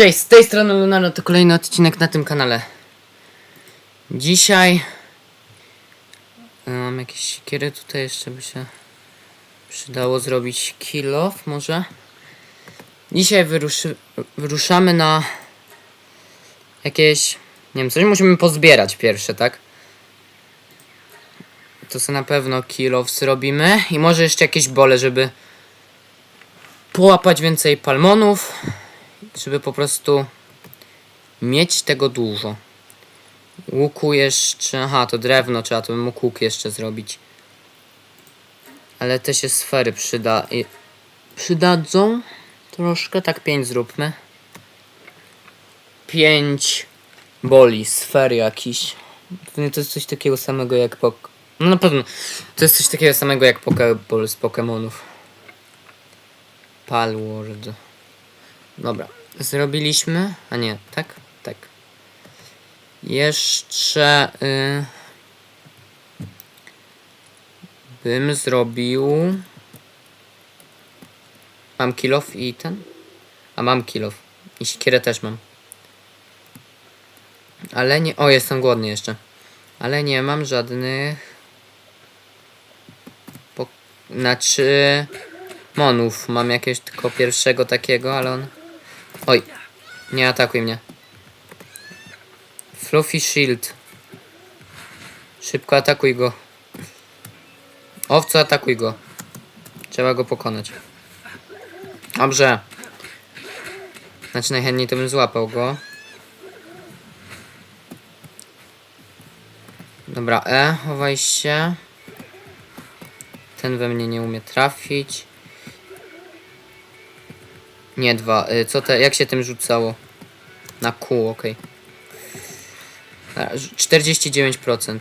Cześć, z tej strony Lunaro, to kolejny odcinek na tym kanale. Dzisiaj e, mam jakieś siekiery, tutaj jeszcze by się przydało zrobić kill off może. Dzisiaj wyruszy, wyruszamy na jakieś, nie wiem, coś musimy pozbierać pierwsze, tak? To co na pewno kill off zrobimy i może jeszcze jakieś bole, żeby połapać więcej palmonów żeby po prostu mieć tego dużo. Łuku jeszcze, aha, to drewno, trzeba to bym mógł łuk jeszcze zrobić. Ale te się sfery przyda, i- przydadzą troszkę, tak pięć zróbmy. Pięć boli, sfer jakiś. Pewnie to jest coś takiego samego jak pok... No na pewno, to jest coś takiego samego jak Pokéball z Pokémonów. Palward. Dobra, zrobiliśmy. A nie, tak? Tak. Jeszcze y, bym zrobił. Mam kilof i ten. A mam kilof. I siekierę też mam. Ale nie. O, jestem głodny jeszcze. Ale nie mam żadnych. Po... Znaczy. Monów. Mam jakiegoś tylko pierwszego takiego, ale on. Oj, nie atakuj mnie. Fluffy Shield. Szybko atakuj go. Owco, atakuj go. Trzeba go pokonać. Dobrze. Znaczy najchętniej to bym złapał go. Dobra, E, chowaj się. Ten we mnie nie umie trafić. Nie, dwa. Y, Co te, jak się tym rzucało? Na okej. Okay. 49%.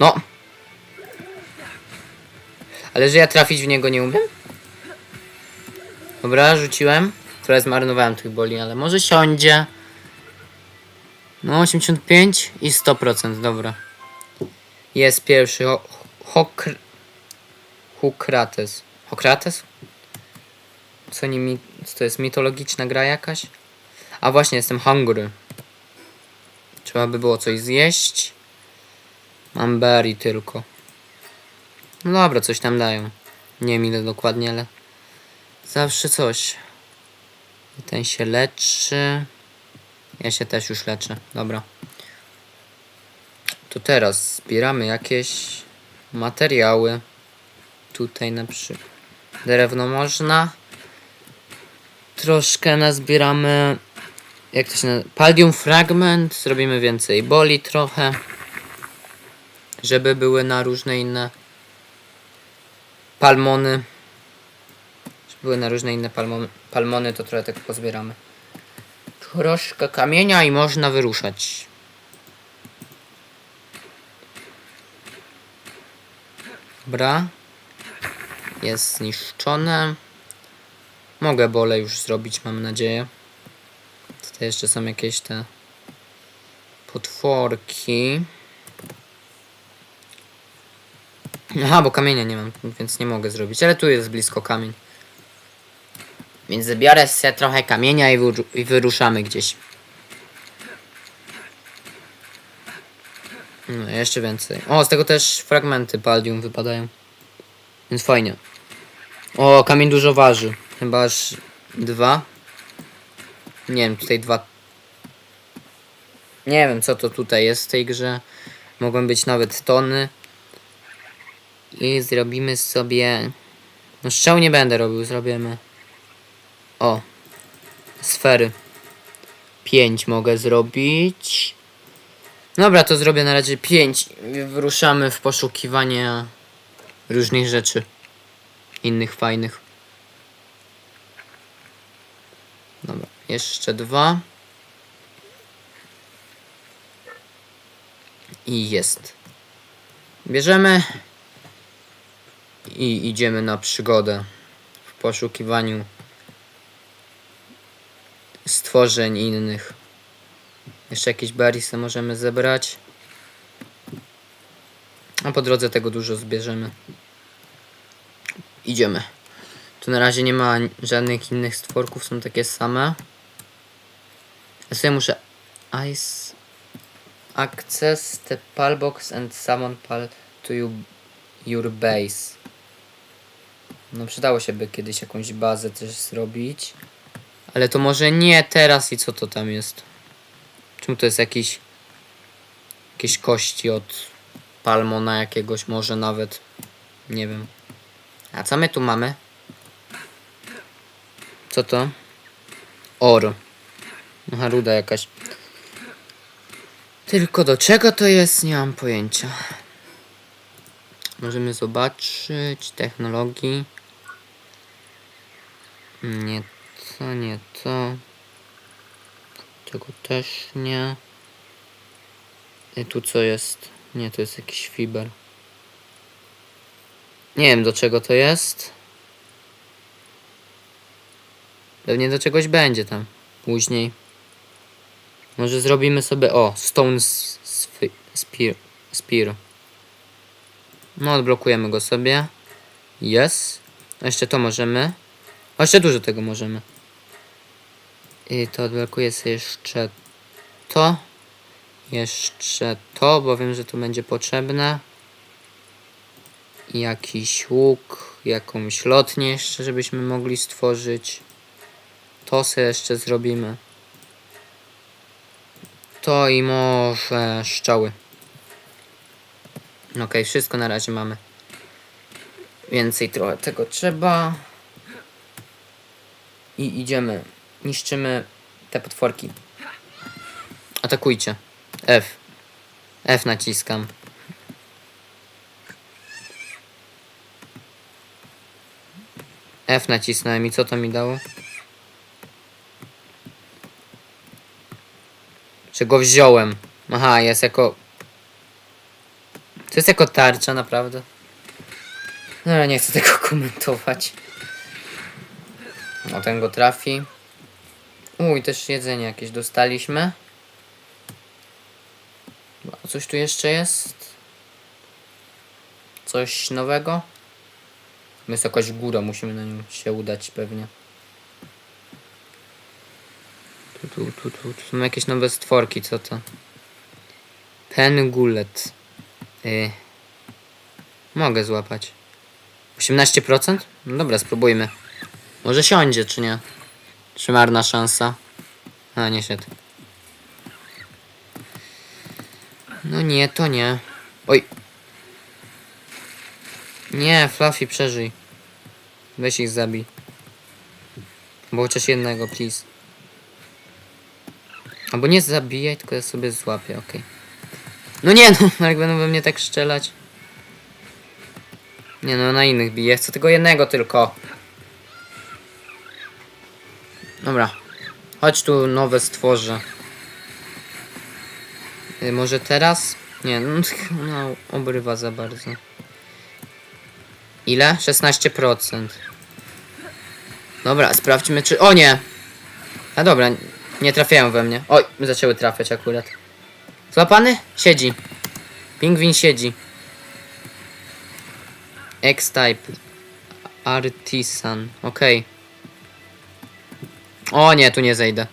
No. Ale że ja trafić w niego nie umiem? Dobra, rzuciłem. Trochę zmarnowałem tych boli, ale może siądzie. No, 85 i 100%, dobra. Jest pierwszy. Ho Hokr... Hokrates. Hokrates? Co nie mi... Co to jest mitologiczna gra jakaś? A właśnie, jestem hungry. Trzeba by było coś zjeść. Mam berry tylko. No dobra, coś tam dają. Nie wiem ile dokładnie, ale... Zawsze coś. Ten się leczy. Ja się też już leczę. Dobra. To teraz zbieramy jakieś materiały. Tutaj na przykład. Drewno można troszkę nazbieramy. Jak to się nazywa? Fragment. Zrobimy więcej boli trochę. Żeby były na różne inne palmony. Żeby były na różne inne palmony, palmony to trochę tak pozbieramy. Troszkę kamienia i można wyruszać. Dobra. Jest zniszczone. Mogę bole już zrobić, mam nadzieję. Tutaj jeszcze są jakieś te potworki. Aha, bo kamienia nie mam, więc nie mogę zrobić, ale tu jest blisko kamień. Więc zabiorę sobie trochę kamienia i, i wyruszamy gdzieś. No, jeszcze więcej. O, z tego też fragmenty palladium wypadają. Więc fajnie. O, kamień dużo waży. Chyba aż dwa. Nie wiem, tutaj dwa. Nie wiem, co to tutaj jest w tej grze. Mogą być nawet tony. I zrobimy sobie... No strzał nie będę robił, zrobimy... O. Sfery. Pięć mogę zrobić. Dobra, to zrobię na razie pięć. Wyruszamy w poszukiwanie różnych rzeczy. Innych fajnych. Dobra, jeszcze dwa. I jest. Bierzemy i idziemy na przygodę w poszukiwaniu stworzeń innych. Jeszcze jakieś barisy możemy zebrać. A po drodze tego dużo zbierzemy. Idziemy. Tu na razie nie ma żadnych innych stworków, są takie same. Ja sobie muszę ice access the pal box and summon pal to you, your base. No przydało się by kiedyś jakąś bazę też zrobić. Ale to może nie teraz i co to tam jest? Czemu to jest jakiś jakieś kości od palmona jakiegoś może nawet nie wiem. A co my tu mamy? Co to? Or. Aha, ruda jakaś. Tylko do czego to jest? Nie mam pojęcia. Możemy zobaczyć technologii. Nie to, nie to. Tego też nie. I tu co jest? Nie, to jest jakiś fiber. Nie wiem do czego to jest. Pewnie do czegoś będzie tam później. Może zrobimy sobie o Stone Spear. Spear. No odblokujemy go sobie. Yes. Jeszcze to możemy. A jeszcze dużo tego możemy. I to odblokuję sobie jeszcze to. Jeszcze to, bo wiem, że to będzie potrzebne. Jakiś łuk, jakąś lotnię jeszcze, żebyśmy mogli stworzyć. To sobie jeszcze zrobimy. To i może szczały. Okej, wszystko na razie mamy. Więcej trochę tego trzeba. I idziemy. Niszczymy te potworki. Atakujcie. F. F naciskam. F nacisnąłem i co to mi dało? Czego wziąłem? Aha, jest jako... To jest jako tarcza, naprawdę? No ale nie chcę tego komentować. No ten go trafi. Uj, też jedzenie jakieś dostaliśmy. A coś tu jeszcze jest? Coś nowego? Jest jakaś góra, musimy na nią się udać pewnie. Tu, tu, tu, tu, są jakieś nowe stworki, co to? Pengulet. Y. Mogę złapać. 18%? No dobra, spróbujmy. Może siądzie, czy nie? Czy marna szansa? A, nie siadł. No nie, to nie. Oj. Nie, Fluffy, przeżyj. Weź ich zabij. Bo chociaż jednego, please. Albo nie zabijaj, tylko ja sobie złapię, okej. No nie, no, jak będą we mnie tak strzelać. Nie no, na innych biję. Chcę tego jednego tylko. Dobra. Chodź tu nowe stworzę. Y, może teraz? Nie, no, no obrywa za bardzo. Ile? 16%. Dobra, sprawdźmy czy... O nie! A dobra, nie trafiają we mnie. Oj, zaczęły trafiać akurat. Złapany? Siedzi. Pingwin siedzi. X-type. Artisan. Okej. O nie, tu nie zejdę.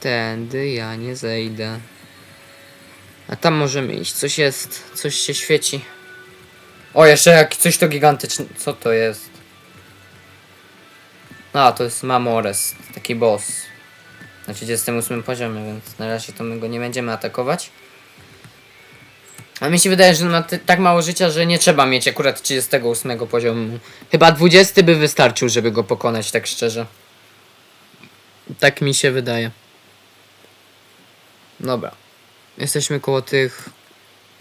Tędy ja nie zejdę. A tam możemy iść. Coś jest. Coś się świeci. O, jeszcze jak coś to gigantyczne. Co to jest? A, to jest Mamores. Taki boss. Na 38 poziomie, więc na razie to my go nie będziemy atakować. A mi się wydaje, że ma tak mało życia, że nie trzeba mieć akurat 38 poziomu. Chyba 20 by wystarczył, żeby go pokonać, tak szczerze. Tak mi się wydaje. Dobra. Jesteśmy koło tych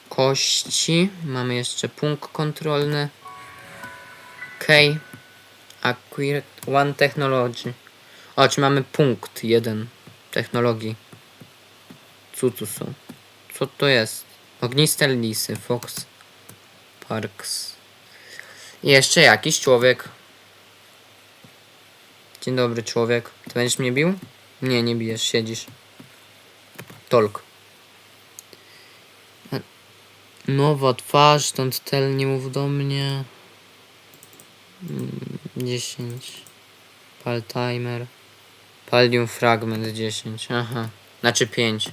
kości. Mamy jeszcze punkt kontrolny. Okej. Acquired one technology. Czy mamy punkt jeden technologii. Co? Co to jest? Ogniste lisy, Fox Parks. I jeszcze jakiś człowiek. Dzień dobry, człowiek. Ty będziesz mnie bił? Nie, nie bijesz, siedzisz. Tolk. Nowa twarz, don't tell, nie mów do mnie. Mm, 10. Pal timer. Palladium Fragment 10. Aha. Znaczy 5.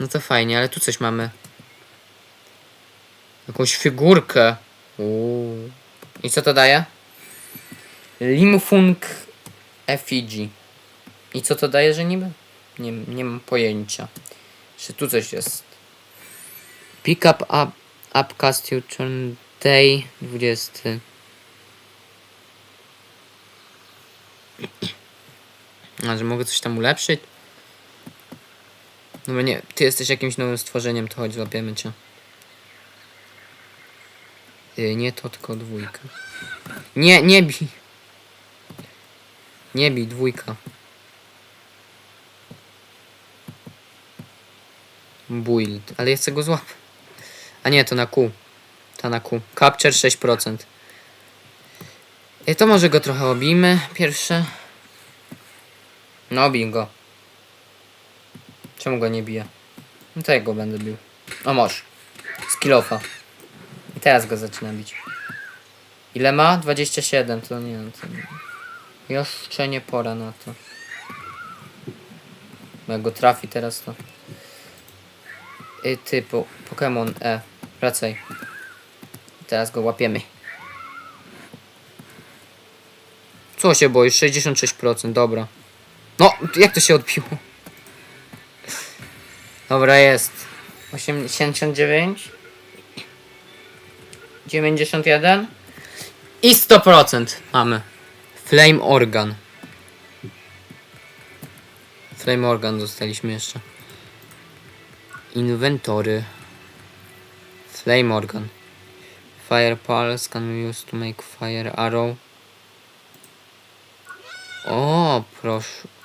No to fajnie, ale tu coś mamy. Jakąś figurkę. Uuu. I co to daje? Limfung Effigy. I co to daje, że niby? Nie, nie mam pojęcia. Czy tu coś jest? Pick up, up upcast you turn day 20. A, że mogę coś tam ulepszyć? No bo nie, ty jesteś jakimś nowym stworzeniem, to chodź, złapiemy cię. Yy, nie to, tylko dwójka. Nie, nie bij. Nie bij, dwójka. Build, ale ja chcę go złapać. A nie, to na Q. Ta na Q. Capture 6%. I to może go trochę obijmy pierwsze. No bij go. Czemu go nie bije? No to go będę bił. O masz. Skillofa. I teraz go zaczyna bić. Ile ma? 27, to nie wiem. To... nie- Jeszcze nie pora na to. Bo Jak go trafi teraz to. Y, typu Pokémon E. Wracaj. Teraz go łapiemy. Co się boisz? 66%, dobra. No, jak to się odbiło? Dobra, jest. 89 91 i 100% mamy. Flame Organ. Flame Organ dostaliśmy jeszcze. Inwentory. Flame Organ. Fire Pulse can be used to make fire arrow. O, proszę.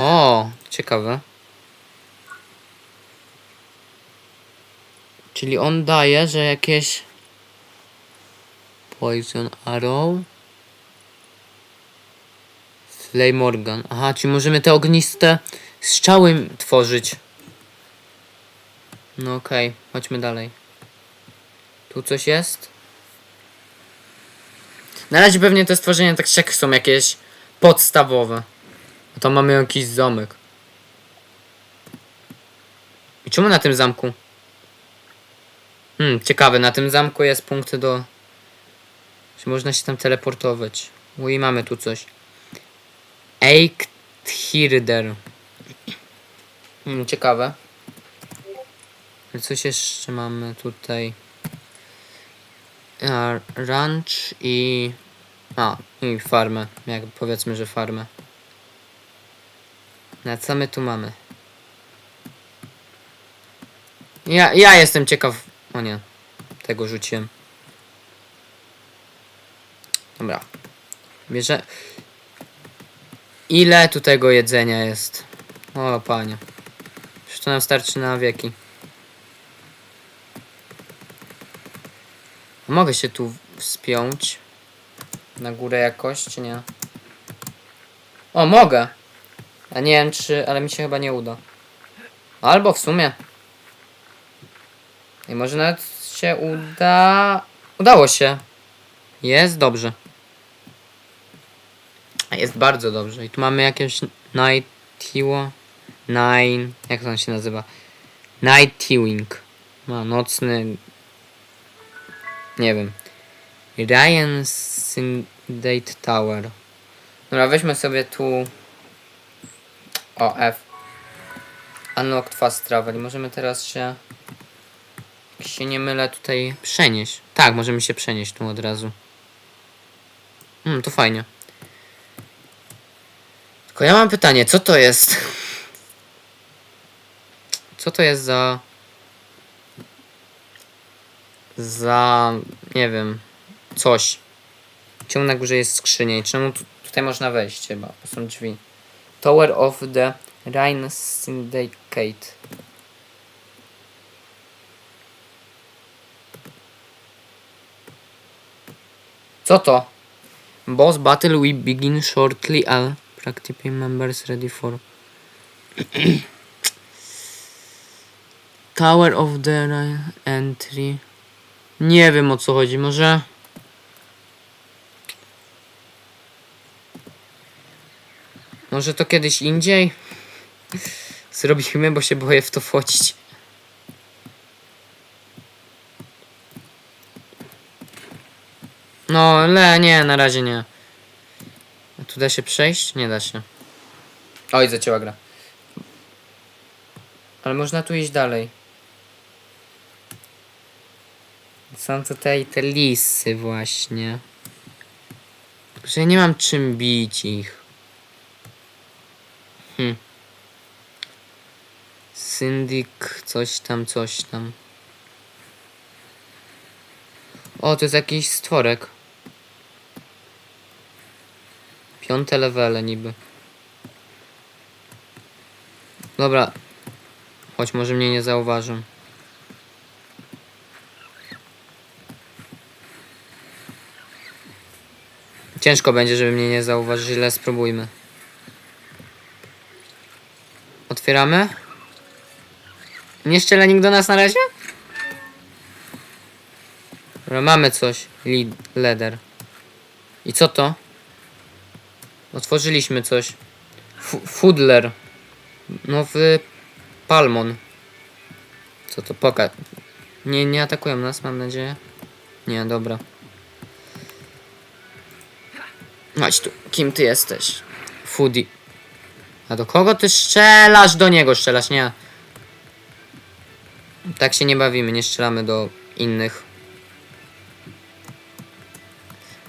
O, ciekawe. Czyli on daje, że jakieś Poison Arrow Flame Organ. Aha, czyli możemy te ogniste strzały tworzyć. No okej, chodźmy dalej. Tu coś jest? Na razie pewnie te stworzenia tak jak są jakieś podstawowe. To mamy jakiś zamek. I czemu na tym zamku? Hmm, ciekawe, na tym zamku jest punkt do... Czy można się tam teleportować? Ui, mamy tu coś. Eikthirder. Hmm, ciekawe. Coś jeszcze mamy tutaj. Ranch i... A, i farmę. Jak powiedzmy, że farmę. Na co my tu mamy? Ja, ja jestem ciekaw. O nie. Tego rzuciłem. Dobra. Bierze. Ile tu tego jedzenia jest? O panie. Przecież to nam starczy na wieki. Mogę się tu wspiąć. Na górę jakoś, czy nie? O, mogę. A nie wiem czy, ale mi się chyba nie uda. Albo w sumie. I może nawet się uda. Udało się. Jest dobrze. Jest bardzo dobrze. I tu mamy jakieś Nightiło. Nine. Jak on się nazywa? Nightiwing. Ma nocny. Nie wiem. Ryan Syndate Tower. Dobra, weźmy sobie tu. O, F. Unlocked Fast Travel. Możemy teraz się. Jak się nie mylę, tutaj przenieść. Tak, możemy się przenieść tu od razu. Hmm, to fajnie. Tylko ja mam pytanie, co to jest? Co to jest za... Za... Nie wiem. Coś. Czemu na górze jest skrzynia i czemu tu, tutaj można wejść chyba? To są drzwi. Tower of the Rhine Syndicate. Co to? Boss battle will begin shortly. All practice members ready for Tower of the entry. Nie wiem o co chodzi. Może. Może to kiedyś indziej? Zrobimy, bo się boję w to wchodzić. No, ale nie, na razie nie. Tu da się przejść? Nie da się. Oj, zacięła gra. Ale można tu iść dalej. Są tutaj te lisy właśnie. Że nie mam czym bić ich. Hm. Syndik, coś tam, coś tam. O, to jest jakiś stworek. Piąte levele niby. Dobra. Choć może mnie nie zauważą. Ciężko będzie, żeby mnie nie zauważyć, ale spróbujmy. Otwieramy? Nie strzela nikt do nas na razie? Dobra, mamy coś. Leather. I co to? Otworzyliśmy coś. Fu- Foodler. Nowy Palmon. Co to? Poka. Nie, nie atakują nas, mam nadzieję. Nie, dobra. Chodź tu. Kim ty jesteś? Foodie. A do kogo ty strzelasz? Do niego strzelasz, nie. Tak się nie bawimy, nie strzelamy do innych.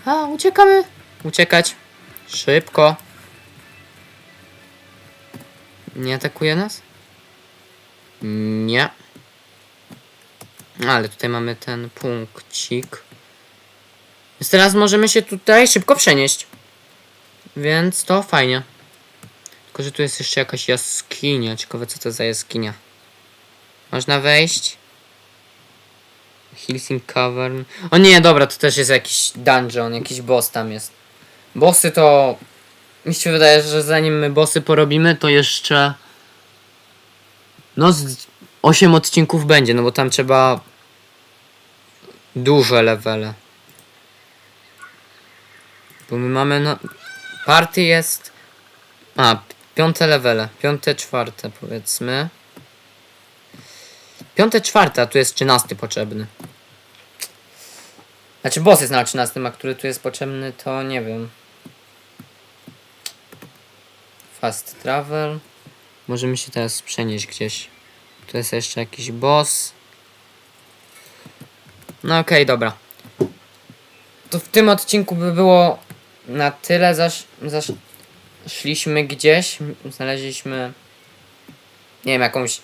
A, uciekamy. Uciekać. Szybko. Nie atakuje nas? Nie. Ale tutaj mamy ten punkcik. Więc teraz możemy się tutaj szybko przenieść. Więc to fajnie. Tylko, że tu jest jeszcze jakaś jaskinia. Ciekawe, co to za jaskinia. Można wejść. Hillsing Cavern. O nie, dobra, to też jest jakiś dungeon, jakiś boss tam jest. Bossy to... Mi się wydaje, że zanim my bossy porobimy, to jeszcze... No, z 8 odcinków będzie, no bo tam trzeba... Duże levele. Bo my mamy no... Party jest... A, piąte levele. Piąte, czwarte powiedzmy. Piąte, czwarte, a tu jest trzynasty potrzebny. Znaczy boss jest na trzynastym, a który tu jest potrzebny, to nie wiem. Fast travel. Możemy się teraz przenieść gdzieś. Tu jest jeszcze jakiś boss. No okej, dobra. To w tym odcinku by było na tyle. Zasz, zaszliśmy gdzieś. Znaleźliśmy nie wiem, jakąś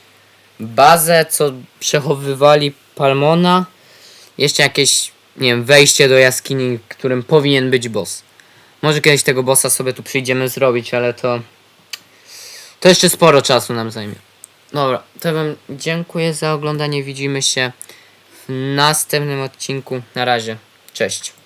bazę, co przechowywali Palmona. Jeszcze jakieś, nie wiem, wejście do jaskini, którym powinien być boss. Może kiedyś tego bossa sobie tu przyjdziemy zrobić, ale to... To jeszcze sporo czasu nam zajmie. Dobra, to wam dziękuję za oglądanie. Widzimy się w następnym odcinku. Na razie. Cześć.